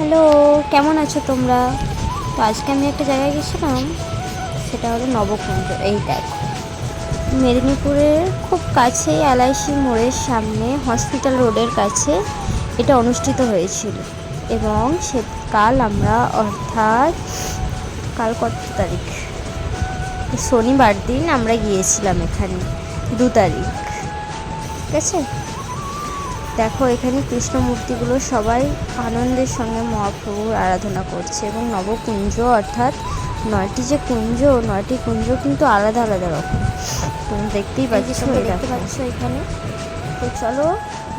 Hello, কেমন আছো তোমরা? তো আজকে আমি একটা জায়গায় গেছিলাম, সেটা হলো নবকুঞ্জ এই দেখো, মেদিনীপুরের খুব কাছেই এলআইসি মোড়ের সামনে হসপিটাল রোডের কাছে এটা অনুষ্ঠিত হয়েছিল। এবং সে কাল আমরা, অর্থাৎ কাল কত তারিখ? শনিবার দিন আমরা গিয়েছিলাম এখানে, দু তারিখ। ঠিক আছে? দেখো এখানে কৃষ্ণ মূর্তিগুলো সবাই আনন্দের সঙ্গে মহাপ্রভুর আরাধনা করছে এবং নবকুঞ্জ অর্থাৎ নয়টি যে কুঞ্জ নয়টি কুঞ্জ কিন্তু আলাদা আলাদা রকম। তুমি দেখতেই পাচ্ছ দেখতে পাচ্ছ এখানে। তো চলো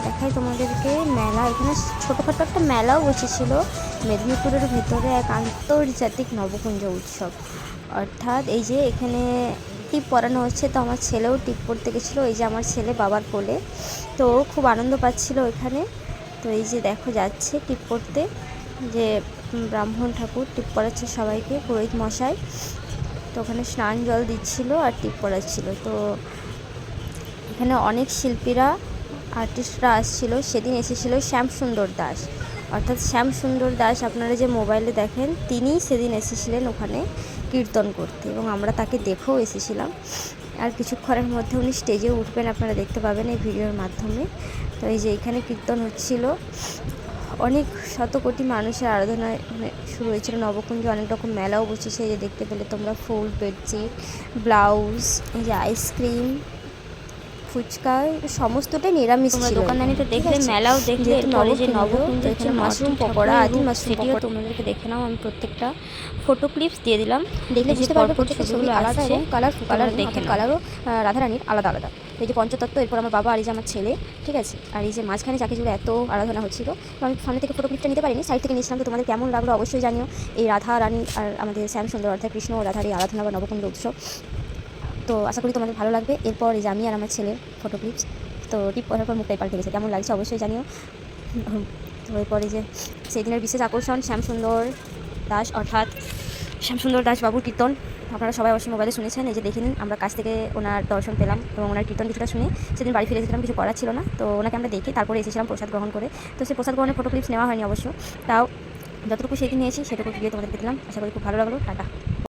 দেখাই তোমাদেরকে মেলা। এখানে ছোটোখাটো একটা মেলাও বসেছিল মেদিনীপুরের ভেতরে এক আন্তর্জাতিক নবকুঞ্জ উৎসব। অর্থাৎ এই যে এখানে টিপ পরানো হচ্ছে। তো আমার ছেলেও টিপ পরতে গেছিল, এই যে আমার ছেলে বাবার কোলে। তো খুব আনন্দ পাচ্ছিল ওখানে তো এই যে দেখো যাচ্ছে টিপ পড়তে। যে ব্রাহ্মণ ঠাকুর টিপ পড়াচ্ছে সবাইকে, পুরোহিত মশাই। তো ওখানে স্নান জল দিচ্ছিল আর টিপ পড়াচ্ছিল। তো এখানে অনেক শিল্পীরা আর্টিস্টরা আসছিল। সেদিন এসেছিল শ্যামসুন্দর দাস। অর্থাৎ শ্যামসুন্দর দাস আপনারা যে মোবাইলে দেখেন, তিনিই সেদিন এসেছিলেন ওখানে কীর্তন করতে এবং আমরা তাকে দেখেও এসেছিলাম। আর কিছুক্ষণের মধ্যে উনি স্টেজে উঠবেন, আপনারা দেখতে পাবেন এই ভিডিওর মাধ্যমে। তো এই যে এখানে কীর্তন হচ্ছিল, অনেক শত কোটি মানুষের আরাধনা মানে শুরু হয়েছিল। নবকুঞ্জে অনেক রকম মেলাও বসেছে যে দেখতে পেলে তোমরা ফুল, বেডশিট, ব্লাউজ, এই যে আইসক্রিম ফুচকা সমস্তটাই নিরামিষ ছিল দোকানদানিটা দেখলে মেলাও দেখলে নবকুঞ্জ তো এখানে মাশরুম পকোড়া আদি মাশরুম পকোড়া। তোমাদেরকে দেখে নাও আমি প্রত্যেকটা ফটো ক্লিপস দিয়ে দিলাম। দেখলে বুঝতে পারবে প্রত্যেকটা ছবিগুলো আলাদা এবং তোমরা কালার দেখে কালারও রাধারানীর আলাদা আলাদা। এই যে পঞ্চতত্ত্ব এরপর আমার বাবা আর এই যে আমার ছেলে ঠিক আছে? আর এই যে মাঝখানে জুড়ে এত আরাধনা হচ্ছিল। তো আমি সামনে থেকে ফটো ক্লিপটা নিতে পারিনি সাইড থেকে নিয়েছিলাম। তো তোমাদের কেমন লাগল অবশ্যই জানিও। এই রাধা রানী আর আমাদের শ্যাম সুন্দর অর্থাৎ কৃষ্ণ ও রাধার এই আরাধনা বা নবকুণ্ড উৎসব। তো আশা করি তোমাদের ভালো লাগবে। এরপর এই যে আমি আর আমার ছেলের ফটো ক্লিপস তো টিপ করার পর মুখটাই পাল্টে গেছে। কেমন লাগছে অবশ্যই জানিও। তো এরপরে যে সেই দিনের বিশেষ আকর্ষণ, শ্যামসুন্দর দাস অর্থাৎ শ্যামসুন্দর দাস বাবুর কীর্তন। আপনারা সবাই অবশ্যই মোবাইলে শুনেছেন, এই যে দেখে নিন, আমরা কাছ থেকে ওনার দর্শন পেলাম এবং ওনার কীর্তন কিছুটা শুনে সেদিন বাড়ি ফিরে এসেছিলাম, কিছু করার ছিল না। তো ওনাকে আমরা দেখে তারপরে এসেছিলাম প্রসাদ গ্রহণ করে। তো সেই প্রসাদ গ্রহণের ফটো ক্লিপস নেওয়া হয়নি অবশ্য। তাও যতটুকু সেদিন নিয়েছি, সেটুকু ভিডিও তোমাদেরকে দিলাম। আশা করি খুব ভালো লাগল। টাটা।